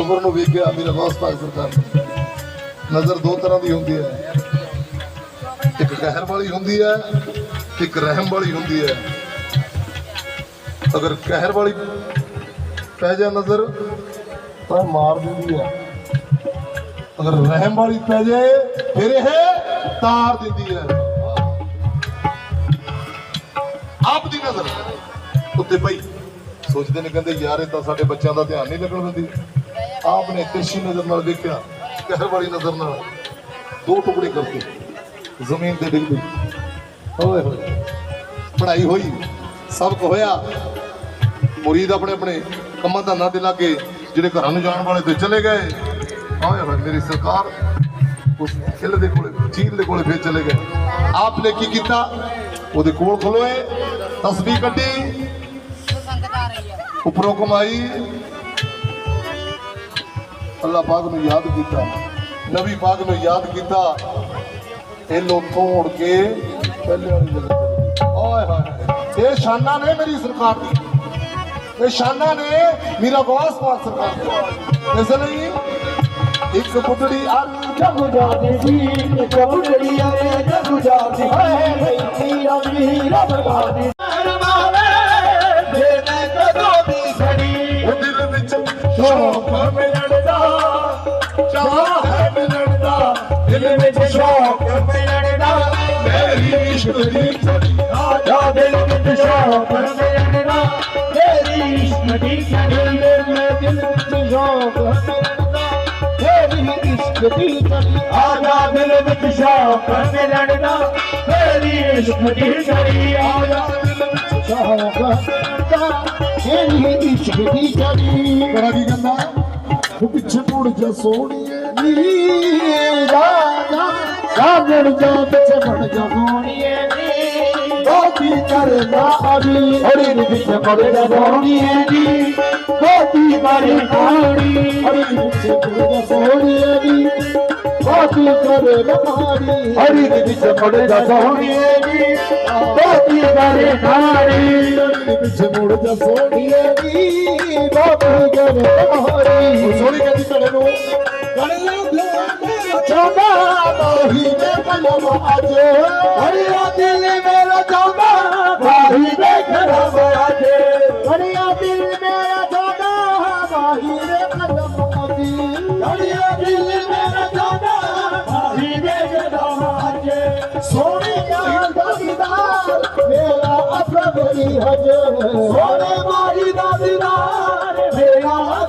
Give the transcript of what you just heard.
ਉਮਰ ਨੂੰ ਵੇਖਿਆ ਮੇਰਾ ਵਾਸ ਪਾਕ ਸਰਕਾਰ ਨਜ਼ਰ ਦੋ ਤਰ੍ਹਾਂ ਦੀ ਹੁੰਦੀ ਹੈ। ਇੱਕ ਕਹਿਰ ਵਾਲੀ ਹੁੰਦੀ ਹੈ, ਇੱਕ ਰਹਿਮ ਵਾਲੀ ਹੁੰਦੀ ਹੈ। ਅਗਰ ਕਹਿਰ ਵਾਲੀ ਪੈ ਜਾ ਨਜ਼ਰ, ਤਾਂ ਮਾਰ ਦਿੰਦੀ ਹੈ। ਅਗਰ ਰਹਿਮ ਵਾਲੀ ਪੈ ਜਾਏ, ਫਿਰ ਇਹ ਤਾਰ ਦਿੰਦੀ ਹੈ। ਆਪ ਦੀ ਨਜ਼ਰ ਉੱਤੇ ਪਈ ਸੋਚਦੇ ਨੇ, ਕਹਿੰਦੇ ਯਾਰ, ਇਹ ਤਾਂ ਸਾਡੇ ਬੱਚਿਆਂ ਦਾ ਧਿਆਨ ਨਹੀਂ ਲੱਗਣ ਦਿੰਦੀ। ਆਪ ਨੇ ਤਿਰਛੀ ਨਜ਼ਰ ਨਾਲ ਦੇਖਿਆ ਕਹਿਰ ਵਾਲੀ ਨਜ਼ਰ ਨਾਲ। ਦੋ ਟੁਕੜੇ ਕਰਤੇ ਜ਼ਮੀਨ ਤੇ ਡਿੱਗ ਪਈ। ਓਏ ਹੋਏ ਪੜਾਈ ਹੋਈ ਸਭ ਕੁ ਹੋਇਆ। ਮੁਰੀਦ ਆਪਣੇ ਆਪਣੇ ਕੰਮਾਂ ਧੰਨਾ ਤੇ ਲੱਗੇ ਜਿਹੜੇ ਘਰਾਂ ਨੂੰ ਜਾਣ ਵਾਲੇ ਤੇ ਚਲੇ ਗਏ। ਆਏ ਹੋਏ ਮੇਰੀ ਸਰਕਾਰ ਉਸ ਖਿਲ ਦੇ ਕੋਲੇ ਚੀਲ ਦੇ ਕੋਲੇ ਫੇਰ ਚਲੇ ਗਏ। ਆਪ ਨੇ ਕੀ ਕੀਤਾ? ਉਹਦੇ ਕੋਲ ਖਲੋਏ ਤਸਬੀਹ ਕੱਢੀ। ਉੱਪਰੋਂ ਕਮਾਈ ਅੱਲਾਹ ਪਾਕ ਨੂੰ ਯਾਦ ਕੀਤਾ ਨਬੀ ਪਾਕ ਨੂੰ ਯਾਦ ਕੀਤਾ ਇਹ ਲੋਥੋਂ ਉੜ ਕੇ ਪਹਿਲੇ ਵਾਲੀ ਜਗ੍ਹਾ ਤੇ ਓਏ ਹੋਏ ਇਹ ਸ਼ਾਨਾਂ ਨੇ ਮੇਰੀ ਸਰਕਾਰ ਦੀ ਇਹ ਸ਼ਾਨਾਂ ਨੇ ਮੇਰਾ ਗੌਸ ਪਾਕ ਸਰਕਾਰ ਦੀ ਇਸ ਲਈ ਇੱਕ ਪੁੱਤੜੀ ਆ ਜਗ ਜਾਦੇ ਜੀ ਜਗ ਜੜੀ ਆਵੇ ਜਗ ਜਾਦੇ ਹੈ ਬੈਠੀ ਅਮੀ ਰਬ ਗਾਦੀ ਰਮਾਵੇ ਜੇ ਮੈਂ ਕਦੋਂ ਦੀ ਖੜੀ ਉਹ ਦਿਲ ਵਿੱਚ ਸ਼ੌਕ ਮਿਲਣ ਸ਼ੌਕ ਮਿਲਣ ਦਾ ਮੇਰੀ ਇਸ਼ਕ ਦੀ ਛੜੀ ਆ ਜਾ ਦਿਲ ਵਿੱਚ ਸ਼ੌਕ ਮਿਲਣ ਦਾ ਤੇਰੀ ਇਸ਼ਕ ਦੀ ਚੜੀ ਮੈਂ ਦਿਲ ਵਿੱਚ ਸ਼ੌਕ ਮਿਲਣ ਦਾ ਤੇਰੀ ਇਸ਼ਕ ਦੀ ਚੜੀ ਆ ਜਾ। ਦਿਲ ਵਿੱਚ ਸ਼ੌਕ ਮਿਲਣ ਦਾ ਤੇਰੀ ਇਸ਼ਕ ਦੀ ਚੜੀ ਆ ਜਾ ਦਿਲ ਵਿੱਚ ਸ਼ੌਕ ਮਿਲਣ ਦਾ ਤੇਰੀ ਇਸ਼ਕ ਦੀ ਚੜੀ ਕਰਾ ਕੀ ਕਹਿੰਦਾ ਉਹ ਪਿੱਛੇ ਮੁੜ ਜਾ ਸੋਹਣੀਏ ਨੀ। ਜਾ ਜਾ বড় যাচ্ছে বড় জগনিয়ে গতি করে না আমি হরির দিশে করে জগনিয়ে দি গতি করে হরি হরির দিশে করে জগনিয়ে দি গতি করে না আমি হরির দিশে করে জগনিয়ে দি গতি করে হরি দিশে করে জগনিয়ে দি গতি করে হরি সরি গতি করে सोने मारी दिली मे